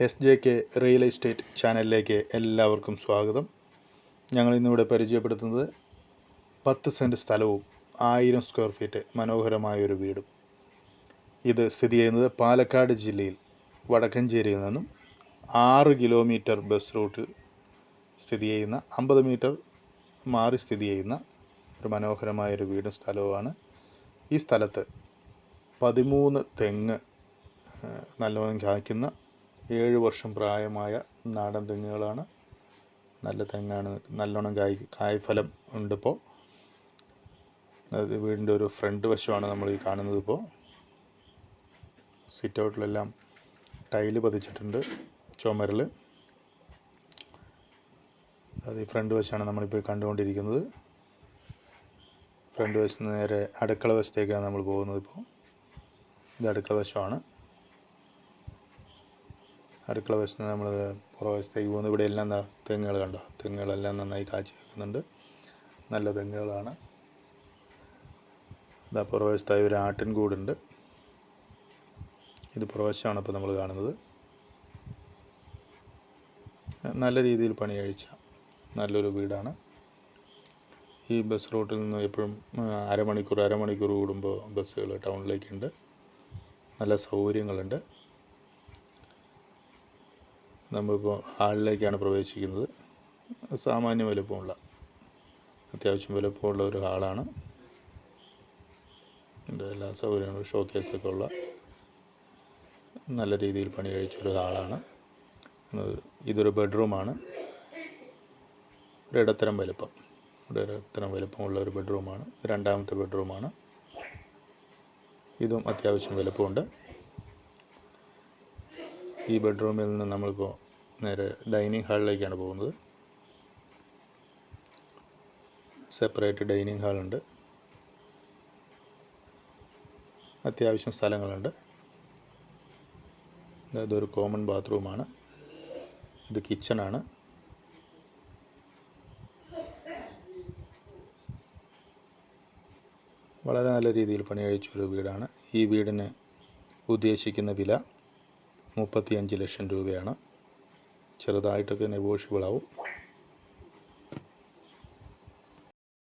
S J K real estate ചാനലിലേക്ക് എല്ലാവർക്കും സ്വാഗതം. ഞങ്ങൾ ഇന്നിവിടെ പരിചയപ്പെടുത്തുന്നത് പത്ത് സെന്റ് സ്ഥലവും ആയിരം സ്ക്വയർ ഫീറ്റ് മനോഹരമായ ഒരു വീടും. ഇത് സ്ഥിതി ചെയ്യുന്നത് പാലക്കാട് ജില്ലയിൽ വടക്കഞ്ചേരിയിൽ നിന്നും ആറ് കിലോമീറ്റർ ബസ് റൂട്ട് സ്ഥിതി ചെയ്യുന്ന അമ്പത് മീറ്റർ മാറി സ്ഥിതി ചെയ്യുന്ന ഒരു മനോഹരമായൊരു വീടും സ്ഥലവുമാണ്. ഈ സ്ഥലത്ത് പതിമൂന്ന് തെങ്ങ് നല്ലോണം കായ്ക്കുന്ന ഏഴ് വർഷം പ്രായമായ നാടൻ തെങ്ങുകളാണ്. നല്ല തെങ്ങാണ്. നല്ലോണം കായ് കായ്ഫലം ഉണ്ടിപ്പോൾ അത് വീടിന്റെ ഒരു ഫ്രണ്ട് വശമാണ് നമ്മൾ ഈ കാണുന്നത് ഇപ്പോൾ സിറ്റ് ഔട്ടിലെല്ലാം ടൈൽ പതിച്ചിട്ടുണ്ട് ചുമരിൽ അത് ഈ ഫ്രണ്ട് വശമാണ് നമ്മളിപ്പോൾ കണ്ടുകൊണ്ടിരിക്കുന്നത്. ഫ്രണ്ട് വശത്ത് നേരെ അടുക്കള വശത്തേക്കാണ് നമ്മൾ പോകുന്നത് ഇപ്പോൾ ഇത് അടുക്കള വശമാണ്. അടുക്കള വശത്ത് നമ്മൾ പുറവശത്തേക്ക് പോകുന്നത്. ഇവിടെ എല്ലാം തെങ്ങുകൾ കണ്ടോ? തെങ്ങുകളെല്ലാം നന്നായി കാച്ചി വെക്കുന്നുണ്ട്. നല്ല തെങ്ങുകളാണ്. ഇതാ പുറവശത്തായി ഒരു ആട്ടിൻ കൂടുണ്ട് ഇത് പുറവശമാണ് ഇപ്പോൾ നമ്മൾ കാണുന്നത്. നല്ല രീതിയിൽ പണി കഴിച്ച നല്ലൊരു വീടാണ്. ഈ ബസ് റൂട്ടിൽ നിന്ന് എപ്പോഴും അരമണിക്കൂർ അരമണിക്കൂർ കൂടുമ്പോൾ ബസ്സുകൾ ടൗണിലേക്കുണ്ട്. നല്ല സൗകര്യങ്ങളുണ്ട്. നമ്മളിപ്പോൾ ഹാളിലേക്കാണ് പ്രവേശിക്കുന്നത്. സാമാന്യ വലുപ്പമുള്ള അത്യാവശ്യം വലുപ്പമുള്ള ഒരു ഹാളാണ്. ഇതിന്റെ എല്ലാ സൗകര്യങ്ങളും ഷോ കേസൊക്കെ ഉള്ള നല്ല രീതിയിൽ പണി കഴിച്ച ഒരു ഹാളാണ്. ഇത് ഇതൊരു ബെഡ്റൂമാണ്. ഒരു ഇടത്തരം വലുപ്പം ഇവിടെ ഇടത്തരം വലുപ്പമുള്ള ഒരു ബെഡ്റൂമാണ്. രണ്ടാമത്തെ ബെഡ്റൂമാണ്. ഇതും അത്യാവശ്യം വലുപ്പമുണ്ട്. ഈ ബെഡ്റൂമിൽ നിന്ന് നമ്മളിപ്പോൾ നേരെ ഡൈനിങ് ഹാളിലേക്കാണ് പോകുന്നത്. സെപ്പറേറ്റ് ഡൈനിങ് ഹാളുണ്ട്. അത്യാവശ്യം സ്ഥലങ്ങളുണ്ട്. ഇതൊരു കോമൺ ബാത്റൂമാണ്. ഇത് കിച്ചണാണ്. വളരെ നല്ല രീതിയിൽ പണി കഴിച്ചൊരു വീടാണ്. ഈ വീടിന് ഉദ്ദേശിക്കുന്ന വില മുപ്പത്തിയഞ്ച് ലക്ഷം രൂപയാണ്. ചെറുതായിട്ടൊക്കെ നെഗോഷ്യബിൾ ആവും